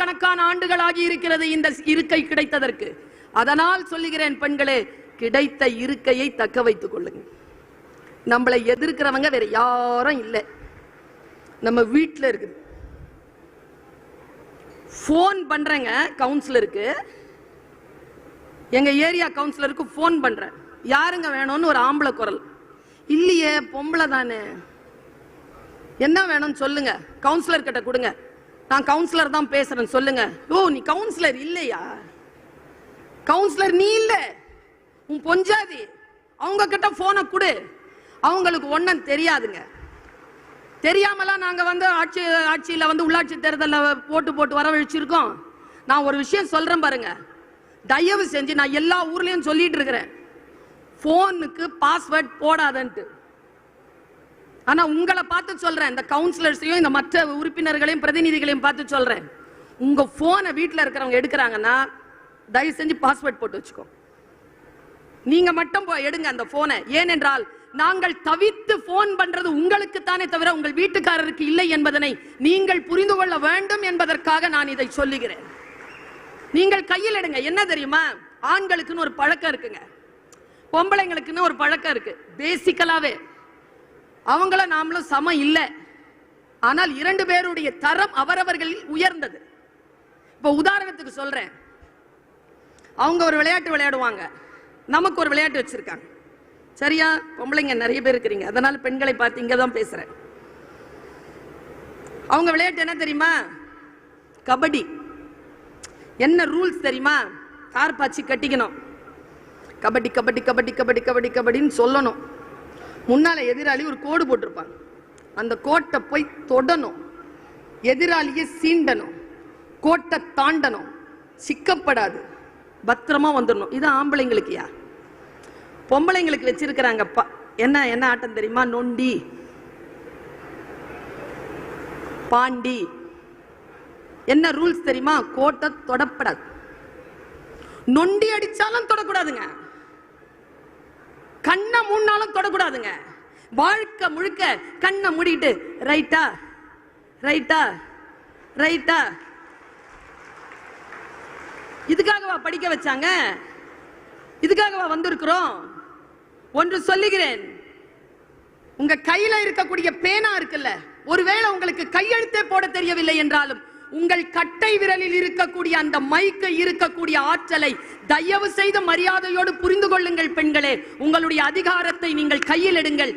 ஆயிரக்கணக்கான ஆண்டுகளாகி இருக்கிறது இந்த இருக்கை கிடைத்ததற்கு. அதனால் சொல்லுகிறேன் பெண்களே கிடைத்த இருக்கையை தக்க வைத்துக் கொள்ளுங்க நம்மளை எதிர்க்கிறவங்க வேற யாரும் இல்லை. நம்ம வீட்டில் இருக்குது ஃபோன் பண்றேங்க கவுன்சிலருக்கு எங்க ஏரியா கவுன்சிலருக்கு ஃபோன் பண்றேன். யாருங்க வேணும்னு ஒரு ஆம்பளை குரல். இல்லையே பொம்பளை தானே. என்ன வேணும்னு சொல்லுங்க. கவுன்சிலர் கிட்ட கொடுங்க. நான் கவுன்சிலர் தான் பேசுறேன் சொல்லுங்க. ஓ நீ கவுன்சிலர் இல்லையா? கவுன்சிலர் நீ இல்ல. உன் பொஞ்சாதி. அவங்க கிட்ட போனை கொடு. அவங்களுக்கு ஒன்றும் தெரியாதுங்க. தெரியாமலாம் நாங்க வந்து ஆட்சி ஆட்சியில் வந்து உள்ளாட்சி தேர்தலில் போட்டு போட்டு வரவழிச்சிருக்கோம். நான் ஒரு விஷயம் சொல்றேன் பாருங்க. தயவு செஞ்சு நான் எல்லா ஊர்லயும் சொல்லிட்டு இருக்கிறேன். போனுக்கு பாஸ்வேர்ட் போடாதன்ட்டு. ஆனா உங்களை பார்த்து சொல்றேன். இந்த கவுன்சிலர்ஸையும் இந்த மற்ற உறுப்பினர்களையும் பிரதிநிதிகளையும் பார்த்து சொல்றேன். உங்க போனை வீட்டில் இருக்கிறவங்க எடுக்கிறாங்கன்னா தயவு செஞ்சு பாஸ்வேர்ட் போட்டு வச்சுக்கோ. நீங்க மட்டும் போய் எடுங்க அந்த போனை ஏனென்றால் நாங்கள் தவித்து போன் பண்றது உங்களுக்கு தானே தவிர உங்கள் வீட்டுக்காரருக்கு இல்லை என்பதனை நீங்கள் புரிந்து கொள்ள வேண்டும் என்பதற்காக நான் இதை சொல்லுகிறேன். நீங்கள் கையில் எடுங்க. என்ன தெரியுமா? ஆண்களுக்குன்னு ஒரு பழக்கம் இருக்குங்க. பொம்பளைங்களுக்குன்னு ஒரு பழக்கம் இருக்கு. பேசிக்கலாவே அவங்கள நாமளும் சம இல்லை. ஆனால் இரண்டு பேருடைய தரம் அவரவர்களில் உயர்ந்தது. இப்போ உதாரணத்துக்கு சொல்றேன். அவங்க ஒரு விளையாட்டு விளையாடுவாங்க. நமக்கு ஒரு விளையாட்டு வச்சிருக்காங்க. சரியா? பொம்பளைங்க நிறைய பேர் இருக்கிறீங்க. அதனால பெண்களை பார்த்து இங்கே தான் பேசுறேன். அவங்க விளையாட்டு என்ன தெரியுமா? கபடி. என்ன ரூல்ஸ் தெரியுமா? கார் பாய்ச்சி கட்டிக்கணும். கபடி கபடி கபடி கபடி கபடி கபடின்னு சொல்லணும். முன்னால எதிராளி ஒரு கோடு போட்டிருப்பாங்க. அந்த கோட்டை போய் தொடணும். எதிராளியை சீண்டணும். கோட்டை தாண்டணும். சிக்கப்படாது. பத்திரமா வந்துடணும். இது ஆம்பளைங்களுக்குயா பொம்பளைங்களுக்கு வச்சிருக்கிறாங்கப்பா என்ன என்ன ஆட்டம் தெரியுமா? நொண்டி. பாண்டி. என்ன ரூல்ஸ் தெரியுமா? கோட்டை தொடப்படாது. நொண்டி அடிச்சாலும் தொடக்கூடாதுங்க. கண்ணை மூணாலும் தொடக்கூடாதுங்க. வாழ்க்கை முழுக்க கண்ணை மூடிட்டு ரைட்டா ரைட்டா ரைட்டா இதுக்காகவா படிக்க வச்சாங்க? இதுக்காகவா வந்திருக்கிறோம்? ஒன்று சொல்லுகிறேன். உங்க கையில இருக்கக்கூடிய பேனா இருக்குல்ல ஒருவேளை உங்களுக்கு கையெழுத்தே போட தெரியவில்லை என்றாலும் உங்கள் கட்டை விரலில் இருக்கக்கூடிய அந்த மைக்கு இருக்கக்கூடிய ஆற்றலை தயவு செய்து மரியாதையோடு புரிந்து கொள்ளுங்கள் பெண்களே. உங்களுடைய அதிகாரத்தை நீங்கள் கையில் எடுங்கள்.